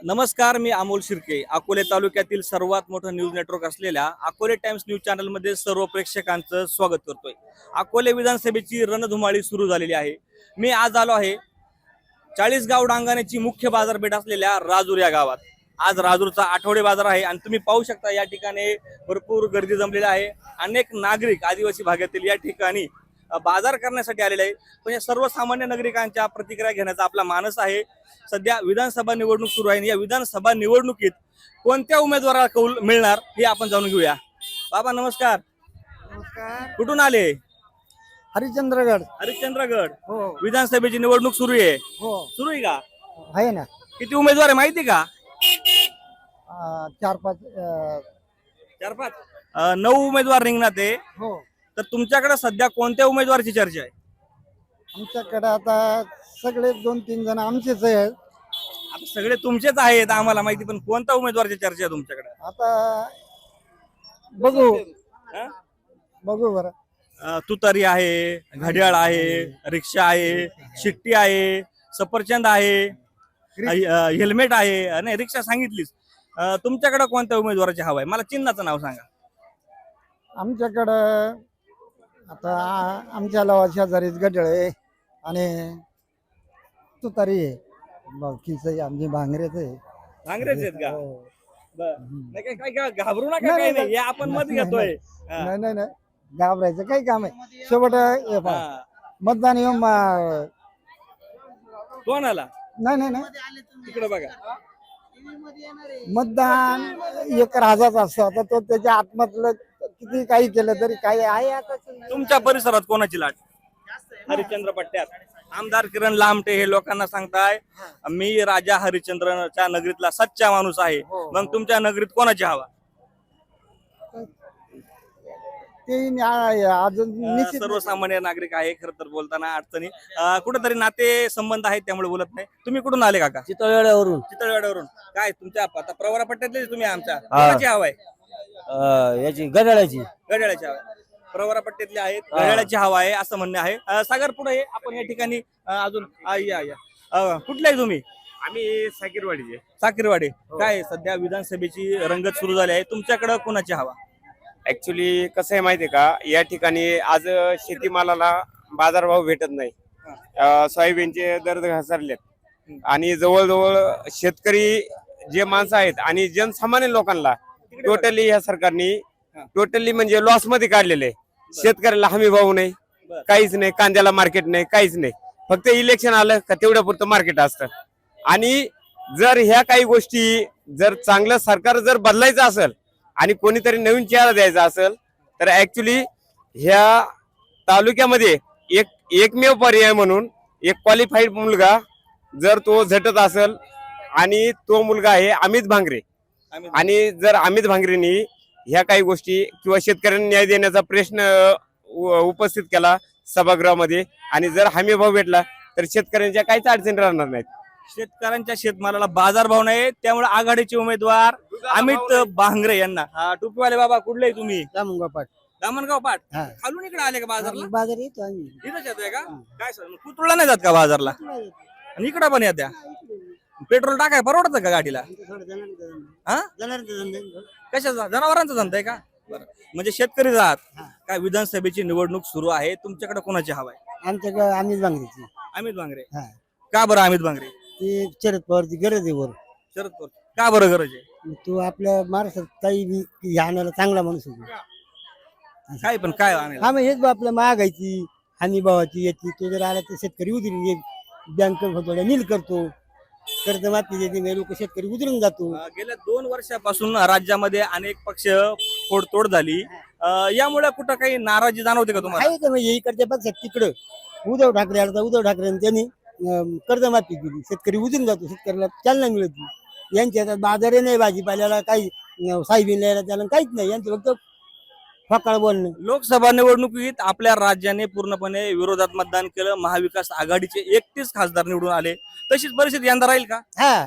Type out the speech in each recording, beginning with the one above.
नमस्कार मी अमोल शिर्के. अकोले तालुक्यातील सर्वात मोठं न्यूज नेटवर्क असलेल्या अकोले टाइम्स न्यूज चॅनलमध्ये सर्व प्रेक्षकांचं स्वागत करतोय. अकोले विधानसभेची रणधुमाळी सुरू झालेली आहे. मी आज आलो आहे चाळीसगाव डांगाण्याची मुख्य बाजारपेठ असलेल्या राजूर या गावात. आज राजूरचा आठवडे बाजार आहे आणि तुम्ही पाहू शकता या ठिकाणी भरपूर गर्दी जमलेली आहे. अनेक नागरिक आदिवासी भागातील या ठिकाणी बाजार करण्यासाठी आलेले आहे. पण या सर्वसामान्य नागरिकांच्या प्रतिक्रिया घेण्याचा आपला मानस आहे. सध्या विधानसभा निवडणूक सुरू आहे या विधानसभा निवडणुकीत कोणत्या उमेदवाराला कौल मिळणार हे आपण जाणून घेऊया. बाबा नमस्कार. नमस्कार. कुठून आले? हरिश्चंद्रगड. हरिश्चंद्रगड. हो. विधानसभेची निवडणूक सुरू आहे. हो. सुरू आहे का? आहे ना. किती उमेदवार आहे माहिती का? अं, चार पाच अं, चार पाच. अ, नऊ उमेदवार रिंगणात आहे. हो. तर तुमच्याकडे सध्या कोणत्या उमेदवाराची चर्चा आहे? आमच्याकडे आता सगळे दोन तीन जण आमचेच आहेत आता सगळे तुमचेच आहेत आम्हाला माहिती पण कोणत्या उमेदवाराची चर्चा आहे तुमच्याकडे? आता बघू. हा? बघू बरं. अ, तुतारी आहे घड्याळ आहे रिक्षा आहे शिट्टी आहे सफरचंद आहे अ, हेल्मेट आहे अ, नाही रिक्षा सांगितलीच. अ, तुमच्याकडे कोणत्या उमेदवाराची हवा आहे? मला चिन्हाचं नाव सांगा. आमच्याकडं आता आ- आमच्या लवा शेजारीच गडळ आहे आणि तुतारी आहे. बाकीचं आहे, आमची भांगरेच आहे. काँग्रेस आहेत का? हो. बरं. हम्म. नाही, काय- काय काय घाबरू नका नाही, काही नाही, नाही. हे आपण मत नाही, घेतोय. हा. नाही नाही नाही. घाबरायचं काही काम आहे. शेवट हे पहा, हा. मतदान येऊन मा- कोणाला? नाही नाही नाही. तिकडे बघा. मतदान एक राजाच असतो. आता तो त्याच्या आत्मतलं किती काही केलं तरी काही आहे आता तुमच्या परिसरात कोणाची लाट? हरिश्चंद्र पट्ट्यात. आमदार किरण लामटे हे लोकांना सांगताय मी राजा हरिश्चंद्रच्या नगरीतला सच्चा माणूस आहे. हो, मग तुमच्या नगरीत कोणाची हवा? ते अजून निश्चित सर्वसामान्य नागरिक आहे खर तर बोलताना अडचणी. अं, कुठेतरी नाते संबंध आहेत त्यामुळे बोलत नाही. तुम्ही कुठून आले काका? चितळवेड्यावरून. चितळवाड्यावरून. काय तुमच्या आता प्रवरा पट्ट्यातले तुम्ही आमच्या. कोणाची हवा आहे? अं, याची गडाळ्याची घड्याळाची हवा आहे. प्रवरा पट्ट्यातले आहेत घड्याळाची हवा आहे असं म्हणणं आहे. अं, सागर पुढे आपण या ठिकाणी अं, अजून आ, या या. अं, कुठले आहे तुम्ही? आम्ही साकीरवाडीचे. साखरवाडी काय सध्या विधानसभेची रंगत सुरू झाली आहे. तुमच्याकडे कोणाची हवा? ऍक्च्युली कसं आहे माहितीये का? या ठिकाणी आज शेतीमालाला बाजारभाव भेटत नाही. अं, सोयाबीनचे दर घसरलेत. आणि जवळजवळ शेतकरी जे माणसं आहेत आणि जनसामान्य लोकांना टोटली या सरकारने टोटली म्हणजे लॉसमध्ये काढलेले. आहे. शेतकऱ्याला हमी भाव नाही. काहीच नाही कांद्याला मार्केट नाही काहीच नाही. फक्त इलेक्शन आलं का तेवढ्या पुरतं मार्केट असतं. आणि जर ह्या काही गोष्टी जर चांगलं सरकार जर बदलायचं असेल आणि कोणीतरी नवीन चेहरा द्यायचा असेल तर ऍक्च्युली ह्या तालुक्यामध्ये एक एकमेव पर्याय म्हणून एक क्वालिफाईड मुलगा जर तो झटत असेल आणि तो मुलगा आहे अमित भांगरे. आणि जर अमित भांगरेंनी ह्या काही गोष्टी किंवा शेतकऱ्यांना न्याय देण्याचा प्रश्न उपस्थित केला सभागृहामध्ये आणि जर हमी भाव भेटला तर शेतकऱ्यांच्या काहीच अडचणी राहणार नाहीत. शेतकऱ्यांच्या शेतमालाला बाजारभाव नाही त्यामुळे आघाडीचे उमेदवार अमित बांगरे यांना. हा टोपीवाले बाबा कुठले आहे तुम्ही. दामणगाव पाठ हा. खालून इकडे आले का बाजारला? बाजार येतो आम्ही. इथंच येतोय का? काय सर कुतुळला नाही जात का बाजारला? आणि इकडे पण येत्या? पेट्रोल टाकाय परवडत का गाडीला? हा? कशाचा? जनावरांचा धंदा आहे का? बरं. म्हणजे शेतकरी जात काय विधानसभेची निवडणूक सुरू आहे तुमच्याकडे कोणाची हवा आहे? आमच्याकडे आम्ही बांगरीची अमित बांगरे हा. का बरं अमित बांगरे ती शरद पवारची गरज आहे वर. शरद पवार. का बरं गरज आहे? तो आपल्या महाराष्ट्रात काही बी हे आणायला चांगला माणूस होतो काय पण काय आणायला? हा मग हेच बा आपल्या महागायची हमी भावाची याची तो जर आला तर शेतकरी उतरून बँक नील करतो. कर्ज माफी देते लोक शेतकरी उतरून जातो. अं, गेल्या दोन वर्षापासून राज्यामध्ये अनेक पक्ष फोडतोड झाली. अं, यामुळे कुठं काही नाराजी जाणवते का तुम्हाला? आहे का म्हणजे इकडच्या पक्षात तिकडं? उद्धव ठाकरे आला उद्धव ठाकरेंनी त्यांनी अं, कर्जमाफी केली. शेतकरी उतरून जातो शेतकऱ्याला चालना मिळत यांच्या हातात बाजारही नाही भाजीपाल्याला काही साहेबीन त्याला काहीच नाही. यांचं फक्त फकाळ बोलणं. लोकसभा निवडणुकीत आपल्या राज्याने पूर्णपणे विरोधात मतदान केलं. महाविकास आघाडीचे एकतीस खासदार निवडून आले. तशीच परिस्थिती यंदा राहील का? हा.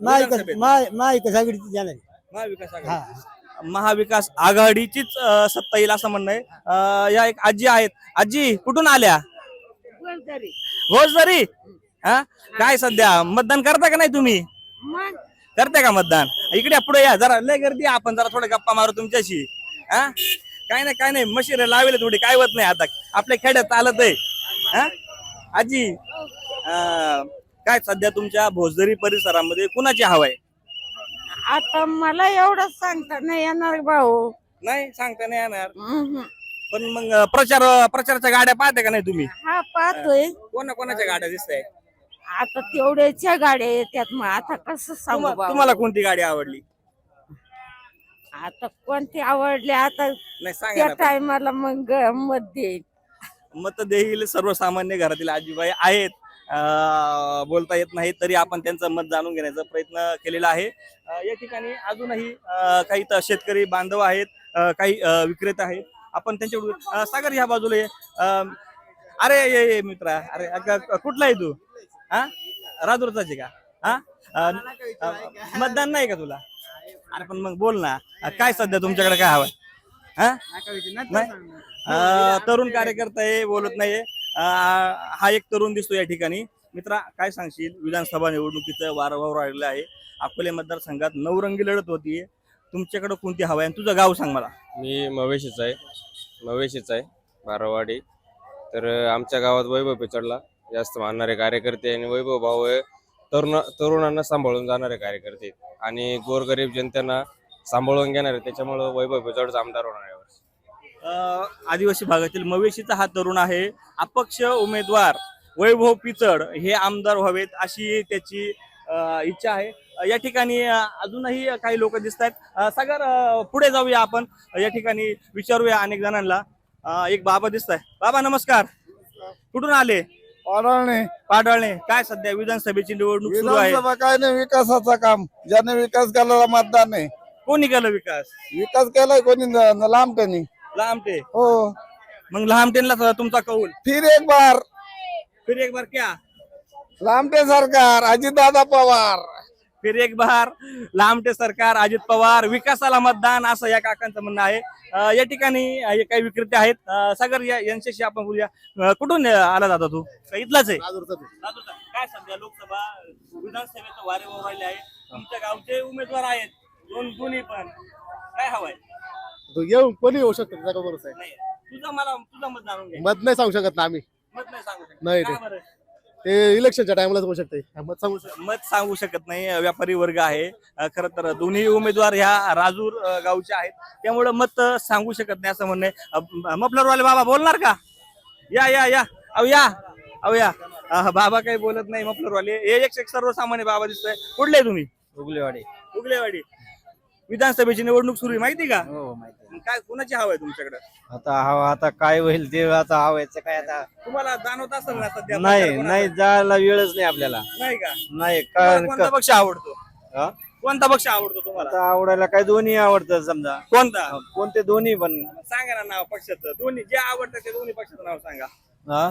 महाविकास विधानसभेत. महा- महाविकास आघाडीची जाणार महाविकास हा. आघाडी महाविकास आघाडीचीच अं, सत्ता येईल असं म्हणणं आहे. अं, या एक आजी आहेत. आजी कुठून आल्या? भोजदरी हा? काय सध्या? मतदान करता का नाही तुम्ही? मग? करते का मतदान? इकडे पुढे या. जरा लय गर्दी आहे, आपण जरा थोडे गप्पा मारू तुमच्याशी. हा? काय नाही काय नाही मशीर लावले थोडी काय होत नाही आता. आपल्या खेड्यात चालत आहे. आजी काय सध्या तुमच्या भोसदरी परिसरामध्ये कुणाची हवा आहे? आता मला एवढं सांगता नाही येणार भाऊ. नाही सांगता नाही येणार. पण मग प्रचार प्रचाराच्या गाड्या पाहते का नाही तुम्ही? हा पाहतोय. कोणा कोणाच्या गाड्या दिसत आता तेवढ्याच्या गाड्या येतात मग. आता कसं सांगू तुम्हाला कोणती गाडी आवडली? आता कोणती आवडली? आता नाही सांगा त्या ना. टायमाला मग मत देईल मत देईल सर्वसामान्य घरातील आजीबाई आहेत. अं, बोलता येत नाही तरी आपण त्यांचं मत जाणून घेण्याचा प्रयत्न केलेला आहे. अं, या ठिकाणी अजूनही अं, काही त- शेतकरी बांधव आहेत अं, काही अं, विक्रेते आहेत. आपण त्यांच्याकडून अं, सागर ह्या बाजूला ये. अं, अरे ये ये मित्रा. अरे अग- क- कुठला आहे तू? हा? राजूरचाच आहे का? हा? अं, अं, मतदान नाही का तुला? अरे पण मग बोल ना. काय सध्या तुमच्याकडे काय हवं हा? नाही? तरुण कार्यकर्ता आहे बोलत नाहीये. हा एक तरुण दिसतो या ठिकाणी. मित्रा काय सांगशील? विधानसभा निवडणुकीचं वारंवार राहिलेलं आहे. अकोले मतदारसंघात नवरंगी लढत होतीये. तुमच्याकडे कोणती हवा आहे? आणि तुझं गाव सांग मला. मी मवेशीच आहे. मवेशीच आहे बारावाडी. तर आमच्या गावात वैभव पिचडला. जास्त मानणारे कार्यकर्ते आणि वैभव भाऊ हे तरुण तरुणांना सांभाळून जाणारे कार्यकर्ते आहेत. आणि गोरगरीब जनतेना सांभाळून घेणारे त्याच्यामुळं वैभव पिचडचा आमदार होणार आहे आदिवासी भागातील मवेशीचा हा तरुण आहे. अपक्ष उमेदवार वैभव पिचड हे आमदार व्हावेत अशी त्याची इच्छा आहे. या ठिकाणी अजूनही काही लोक दिसत आहेत. सागर पुढे जाऊया आपण. या ठिकाणी विचारूया अनेक जणांना. एक बाबा दिसत आहे बाबा नमस्कार. कुठून आले? पाडळणे. पाडळणे. काय सध्या विधानसभेची निवडणूक सुरू आहे? विधानसभा काय नाही विकासाचं काम. ज्याने विकास केलेला मतदान आहे. कोणी केलं विकास? विकास केलाय कोणी? न- न- लांबट्यानी लांबटे. हो. मग लांबटेला तुमचा कौल. फिर एक बार. फिर एक बार क्या? लांबटे सरकार अजितदादा पवार. फिर एक बार लांबटे सरकार अजित पवार विकासाला मतदान असं या काकांचं म्हणणं आहे. या ठिकाणी काही विक्रेते आहेत. सागर या- यांच्याशी आपण बोलूया. कुठून आला जाता तू? इथलाच आहे. काय सध्या लोकसभा विधानसभेचं वारे राहिले आहे. तुमच्या गावचे उमेदवार आहेत. दोन दोन्ही पण. काय हवंय? येऊन कोणी येऊ शकतो? त्याचा बरोबर आहे? नाही. तुझं मला तुझं मत जाणून घे. मत नाही सांगू शकत ना आम्ही. मत नाही सांगू शकत. नाही का ते. बरं? ते इलेक्शनच्या टाइमलाच होऊ शकते. मत सांगू शकत मत सांगू शकत नाही. व्यापारी वर्ग आहे. खरं तर दोन्ही उमेदवार ह्या राजूर गावचे आहेत. त्यामुळे मत सांगू शकत नाही असं म्हणणं मफलरवाले बाबा बोलणार का? या या या. अहो या. अहो या. बाबा काही बोलत नाही मफलरवाले. हे एक एक सर्वसामान्य बाबा दिसतोय. कुठले तुम्ही? उगलेवाडी. उगलेवाडी. विधानसभेची निवडणूक सुरू आहे माहिती का? हो माहिती मग काय कुणाची हवा आहे तुमच्याकडे? आता हवा आता काय होईल ते आता हवायचं काय आता? तुम्हाला जाणवत असेल ना सध्या नाही? नाही जायला वेळच नाही आपल्याला. नाही का? नाही तुम्हाला कोणता पक्ष आवडतो? हा? कोणता पक्ष आवडतो तुम्हाला? आता आवडायला काय दोन्ही आवडतं समजा. कोणता? कोणते दोन्ही पण. सांगा ना नाव पक्षाचं. दोन्ही जे आवडतं ते दोन्ही पक्षाचं नाव सांगा. हा?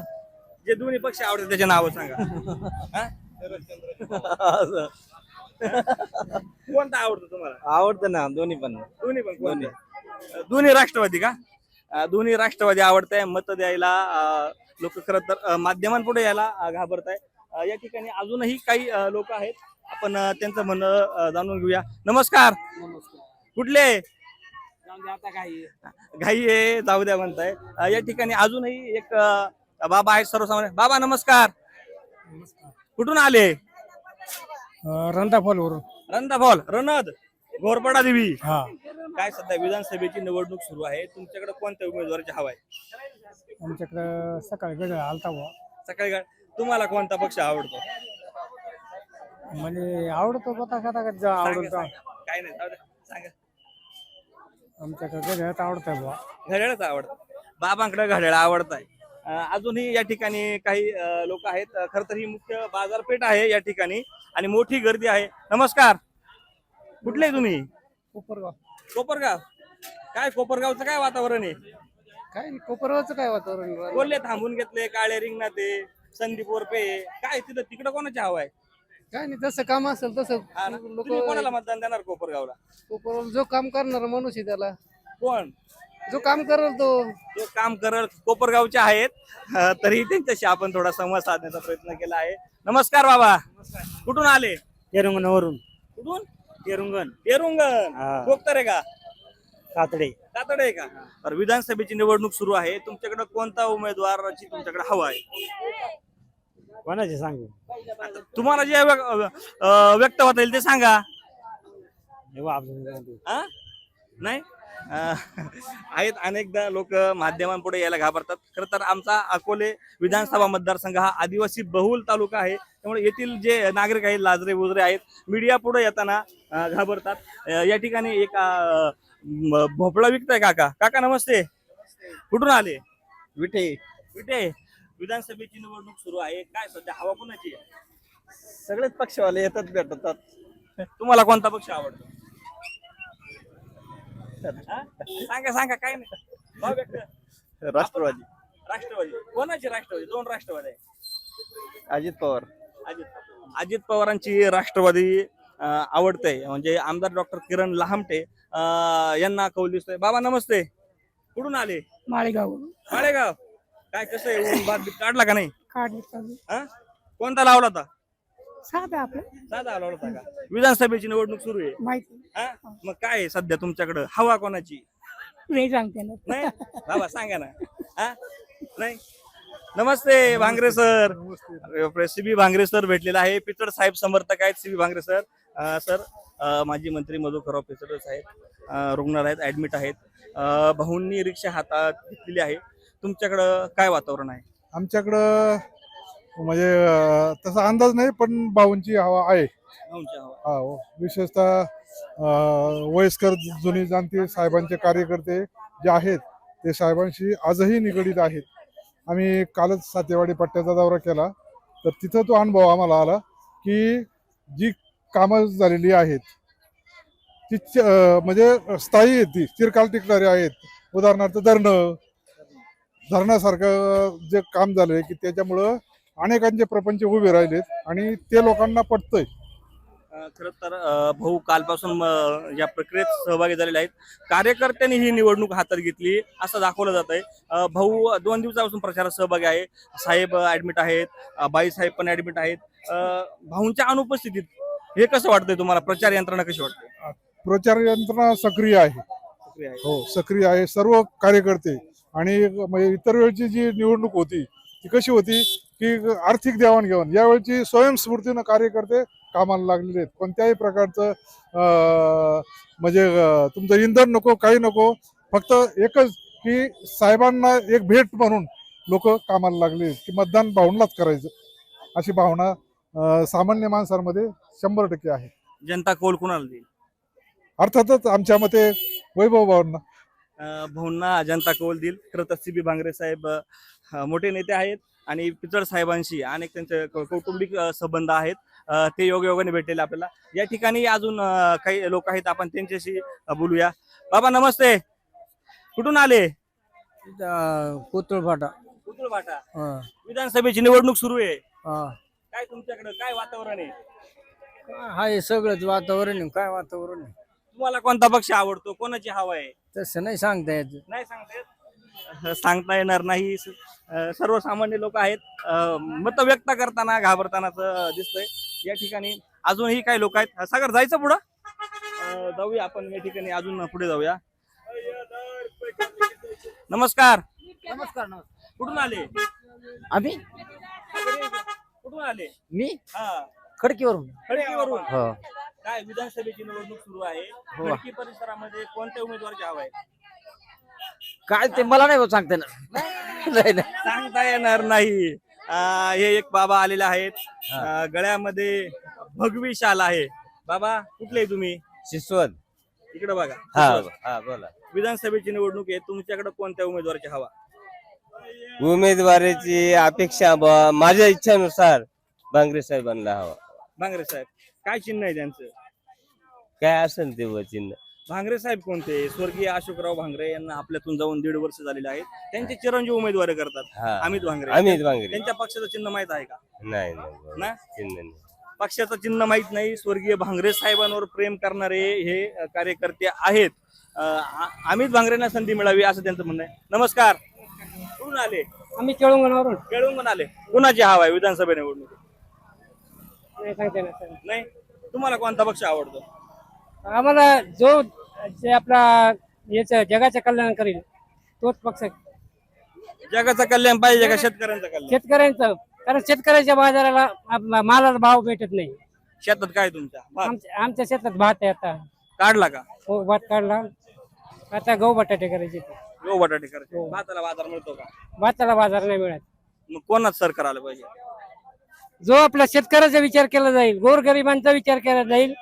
जे दोन्ही पक्ष आवडतात त्याचे नाव सांगा. हा? कोणता आवडतो तुम्हाला? आवडतं ना दोन्ही पण. दोन्ही पण कोणते? दोन्ही. राष्ट्रवादी का? अं, दोन्ही राष्ट्रवादी आवडत आहे मत द्यायला लोक खरं तर अं, माध्यमांपुढे यायला अं, घाबरत आहे या ठिकाणी अजूनही काही लोक आहेत. आपण अं, त्यांचं म्हणणं अं, जाणून घेऊया. नमस्कार. कुठले? घाई आहे. जाऊ द्या म्हणताय. अं, या ठिकाणी अजूनही एक अं, बाबा आहेत सर्वसामान्य. बाबा नमस्कार. कुठून आले? रंदाफॉलवरून रंदाफॉल रणद घोरपडा देवी. हा. काय सध्या विधानसभेची निवडणूक सुरू आहे? तुमच्याकडे कोणत्या उमेदवाराची हवा आहे? आमच्याकडं सकाळी गड आलता बुवा. सकाळी गा- तुम्हाला कोणता पक्ष आवडतो? म्हणजे आवडतो कथा कथा कथा सांगा, आवडतो. काय नाही जाऊ द्या. सांगा. आमच्याकडे गड्यात आवडतंय बुवा. घड्याळच आवडतं. बाबांकडे घड्याळ आवडत आहे अजूनही या ठिकाणी काही लोक आहेत. खरं तर ही मुख्य बाजारपेठ आहे या ठिकाणी आणि मोठी गर्दी आहे. नमस्कार. कुठले तुम्ही? कोपरगाव. कोपरगाव. काय कोपरगावचं काय वातावरण आहे? काय कोपरगावचं काय वातावरण बोलले थांबून घेतले काळे रिंगणाते संदीप वरपे काय तिथं तिकडं कोणाची हवा आहे? काय नाही जसं काम असेल तसं? तुम्ही कोणाला मतदान देणार कोपरगावला? कोपरगाव जो काम करणार माणूस आहे त्याला. कोण? जो काम करेल तो. जो काम करल कोपरगावचे आहेत. अं, तरी त्यांच्याशी आपण थोडा संवाद साधण्याचा प्रयत्न केला आहे. नमस्कार बाबा. कुठून आले? तेरंगणावरून कुठून? तेरुंगण तेरुंगण हा. आहे का? कातडे. कातडे आहे का? तर विधानसभेची निवडणूक सुरू आहे. तुमच्याकडे कोणता उमेदवाराची तुमच्याकडे हवा आहे? कोणाचे सांगू? आता तुम्हाला जे अं, व्यक्त होता येईल ते सांगा. हा? नाही? आहेत अनेकदा लोक माध्यमांपुढे यायला घाबरतात. खरं तर आमचा अकोले विधानसभा मतदारसंघ हा आदिवासी बहुल तालुका आहे. त्यामुळे येथील जे नागरिक आहेत लाजरे बुजरे आहेत मीडिया पुढे येताना घाबरतात. या ठिकाणी एक भोपळा विकताय काका. काका नमस्ते. कुठून आले? विठे. विटे विधानसभेची निवडणूक सुरू आहे. काय सध्या हवा कुणाची? आहे? सगळेच पक्षवाले येतात भेटतात. तुम्हाला कोणता पक्ष आवडतो? सांगा सांगा काय नाही. भाव. राष्ट्रवादी. राष्ट्रवादी. कोणाची राष्ट्रवादी? दोन राष्ट्रवादी आहे अजित पवार. अजित अजित पवारांची राष्ट्रवादी आवडते. म्हणजे आमदार डॉक्टर किरण लहामटे यांना कौल दिसतोय. बाबा नमस्ते. कुठून आले? माळेगाव. माळेगाव. काय कसं आहे? ऊन भात बीत काढला का नाही? काढले हा? कोणता लावला होता? साधं आपलं. साधा लावला होता का? विधानसभेची निवडणूक सुरू आहे. माहिती. हा? मग काय आहे सध्या तुमच्याकडं? हवा कोणाची? नाही सांगते ना. नाही? बाबा सांगा ना. हा? नाही? नमस्ते Bhangare sir. CB Bhangare sir भेटलेला आहे. पिचड साहेब समर्थक आहेत सीबी भांगरे सर. अं, सर अं, माजी मंत्री मधुकरराव पिचड साहेब अं, रुग्णालयात ऍडमिट आहेत. अं, भाऊंनी रिक्षा हातात घेतलेली आहे. तुमच्याकडं काय वातावरण आहे? आमच्याकडं म्हणजे तसा अंदाज नाही पण भाऊंची हवा आहे. हा हो. विशेषतः वयस्कर जुनी जाणते साहेबांचे कार्यकर्ते जे आहेत ते साहेबांशी आजही निगडीत आहेत. आम्ही कालच सातेवाडी पट्ट्याचा दौरा केला. तर तिथं तो अनुभव आम्हाला आला की जी कामं झालेली आहेत ती म्हणजे स्थायी आहेत ती चिरकाल टिकणारी आहेत. उदाहरणार्थ धरणं. धरणासारखं जे काम झालंय की त्याच्यामुळं अनेकांचे प्रपंच उभे राहिलेत आणि ते लोकांना पटतंय. खरं तर अं, भाऊ कालपासून अं, या प्रक्रियेत सहभागी झालेले आहेत. कार्यकर्त्यांनी ही निवडणूक हातात घेतली असं दाखवलं जात आहे भाऊ दोन दिवसापासून प्रचारात सहभागी आहे. साहेब ऍडमिट आहेत अं, बाई साहेब पण ऍडमिट आहेत. अं, भाऊंच्या अनुपस्थितीत हे कसं वाटतंय तुम्हाला? प्रचार यंत्रणा कशी वाटते? प्रचार यंत्रणा सक्रिय आहे. हो सक्रिय आहे. सर्व कार्यकर्ते आणि म्हणजे इतर वेळची जी निवडणूक होती ती कशी होती? की आर्थिक देवाणघेवाण. यावेळची स्वयंस्फूर्तीनं कार्यकर्ते कामाला लागलेले आहेत. कोणत्याही प्रकारचं म्हणजे तुमचं इंधन नको काही नको. फक्त एकच की साहेबांना एक भेट म्हणून लोक कामाला लागले की मतदान भावनलाच करायचं. अशी भावना सामान्य माणसांमध्ये शंभर टक्के आहे. जनता कौल कुणाला देईल? अर्थातच आमच्या मते वैभव भावांना भाऊंना जनता कौल देईल. खरं तर सी बी भांगरे साहेब मोठे नेते आहेत. आणि पिचड साहेबांशी अनेक त्यांचे कौटुंबिक संबंध आहेत. ते योगायोगाने भेटलेले आपल्याला. या ठिकाणी अजून काही लोक आहेत. आपण त्यांच्याशी बोलूया. बाबा नमस्ते. कुठून आले? कोतुळ फाटा उतुळभाटा विधानसभेची निवडणूक सुरू आहे. काय तुमच्याकडे? काय वातावरण आहे? हाय सगळंच वातावरण आहे. काय वातावरण आहे? तुम्हाला कोणता पक्ष आवडतो? कोणाची हवा आहे? तसं नाही सांगता येत. नाही सांगता येत. सांगता येणार नाही. सर्वसामान्य लोक आहेत. मत व्यक्त करताना घाबरतानाच दिसतंय. या ठिकाणी अजूनही काही लोक आहेत. सागर जायचं पुढं? जाऊया आपण. या ठिकाणी अजून पुढे जाऊया. नमस्कार. नमस्कार कुठून आले? आम्ही? कुठून आले? मी? हा. खडकीवरून. खडकीवरून. हो. काय विधानसभेची निवडणूक सुरू आहे. हो. खडकी परिसरामध्ये कोणत्या उमेदवाराची हवा आहे? काय ते मला नाही सांगता येणार. नाही नाही. सांगता येणार नाही. हे एक बाबा आलेले आहेत. गळ्यामध्ये भगवी शाल आहे. बाबा कुठले तुम्ही? शिस्वत इकडे बघा. हा हा बोला. विधानसभेची निवडणूक आहे. तुमच्याकडे कोणत्या उमेदवाराची हवा? उमेदवारीची अपेक्षा ब- माझ्या इच्छेनुसार बांगरे साहेबांना हवा. भांगरे साहेब काय चिन्ह आहे त्यांचं? काय असेल ते व चिन्ह? भांगरे साहेब कोणते? स्वर्गीय अशोकराव भांगरे यांना आपल्यातून जाऊन दीड वर्ष झालेले आहेत. त्यांचे चिरंजीव उमेदवारी करतात हा. अमित भांगरे. अमित बांगरे त्यांच्या पक्षाचं चिन्ह माहीत आहे का? नाही नाही ना? चिन्ह नाही. पक्षाचं चिन्ह माहीत नाही. स्वर्गीय भांगरे साहेबांवर प्रेम करणारे हे अ, कार्यकर्ते आहेत. अ, आ- अमित भांगरेंना संधी मिळावी असं त्यांचं म्हणणं आहे. नमस्कार. कुठून आले? आम्ही केळुंगणावरून. केळून आले. कुणाची हवा आहे विधानसभा निवडणूक नाही सांगते ना सर नाही? तुम्हाला कोणता पक्ष आवडतो? आम्हाला जो जे आपला याचं जगाचं कल्याण करेल तोच पक्ष जगाचं कल्याण पाहिजे का शेतकऱ्यांचं कल्याण. शेतकऱ्यांचं. कारण शेतकऱ्याच्या बाजाराला आपला मालाला भाव भेटत नाही. शेतात काय तुमच्या? भात. आमच्या आमच्या शेतात भात आहे आता. काढला का? हो भात काढला. आता गहू बटाटे करायचे ते. गहू बटाटे करायचे. हो. भाताला बाजार मिळतो का? भाताला बाजार नाही मिळत. मग कोणाच सरकार आलं पाहिजे? जो आपला शेतकऱ्याचा विचार केला जाईल गोरगरिबांचा विचार केला जाईल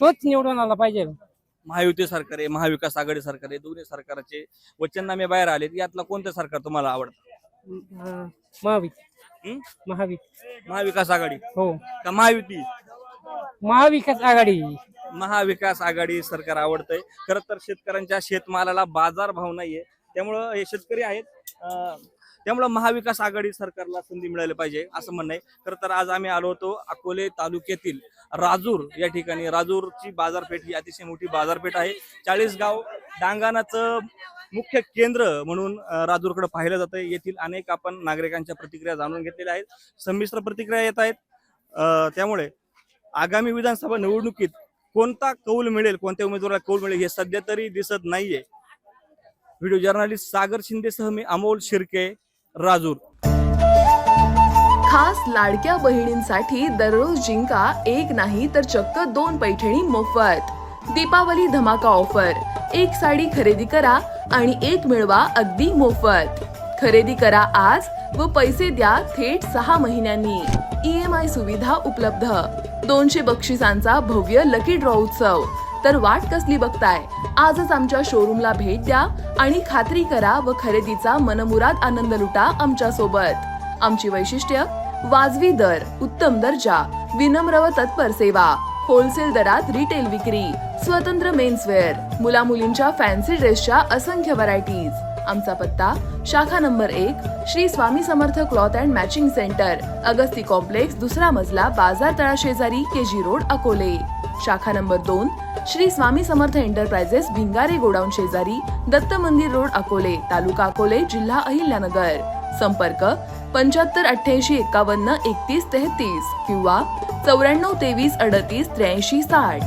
तोच निवडून आला पाहिजे. महायुती सरकार आहे महाविकास आघाडी सरकार आहे दोन्ही सरकारचे वचननामे बाहेर आले यातलं कोणतं सरकार तुम्हाला आवडतं? महाविक हं? महाविक. महाविकास आघाडी. हो. का महायुती? महाविकास आघाडी. महाविकास आघाडी सरकार आवडतंय. खर तर शेतकऱ्यांच्या शेतमालाला बाजार भाव नाहीये. त्यामुळं हे शेतकरी आहेत. अं, त्यामुळं महाविकास आघाडी सरकारला संधी मिळाली पाहिजे असं म्हणणं आहे. खरं तर आज आम्ही आलो होतो अकोले तालुक्यातील राजूर या ठिकाणी. राजूरची बाजारपेठ ही अतिशय मोठी बाजारपेठ आहे. चाळीस गाव डांगाणाचं मुख्य केंद्र म्हणून राजूरकडे पाहिलं जातं. येथील अनेक आपण नागरिकांच्या प्रतिक्रिया जाणून घेतलेल्या आहेत. संमिश्र प्रतिक्रिया येत आहेत. त्यामुळे आगामी विधानसभा निवडणुकीत कोणता कौल मिळेल कोणत्या उमेदवाराला कौल मिळेल हे सध्या तरी दिसत नाहीये. व्हिडिओ जर्नलिस्ट सागर शिंदेसह मी अमोल शिर्के. राजूर. खास लाडक्या बहिणींसाठी दररोज जिंका एक नाही तर चक्क दोन पैठणी मोफत. दीपावली धमाका ऑफर. एक साडी खरेदी करा आणि एक मिळवा अगदी मोफत. खरेदी करा आज व पैसे द्या थेट सहा महिन्यांनी. ई एम आय सुविधा उपलब्ध. दोनशे बक्षिसांचा भव्य लकी ड्रॉ उत्सव. तर वाट कसली बघताय? आजच आमच्या शोरूमला भेट द्या आणि खात्री करा व खरेदीचा मनमुराद आनंद लुटा आमच्यासोबत आमची वैशिष्ट्य वाजवी दर उत्तम दर्जा विनम्र व तत्पर सेवा होलसेल दरात रिटेल विक्री स्वतंत्र मेन्सवेअर मुला मुलींच्या फॅन्सी ड्रेसच्या असंख्य व्हरायटीज आमचा पत्ता शाखा नंबर एक Shri Swami Samarth cloth and matching centre Agasti complex दुसरा मजला बाजार तळा शेजारी केजी रोड अकोले. शाखा नंबर दोन श्री स्वामी समर्थ एंटरप्राइजेस भिंगारे गोडाऊन शेजारी दत्त मंदिर रोड अकोले तालुका अकोले जिल्हा अहिल्यानगर. संपर्क पंच्याहत्तर अठ्ठ्याऐंशी एकावन्न एकतीस तेहतीस किंवा चौऱ्याण्णव तेवीस अडतीस त्र्याऐंशी साठ.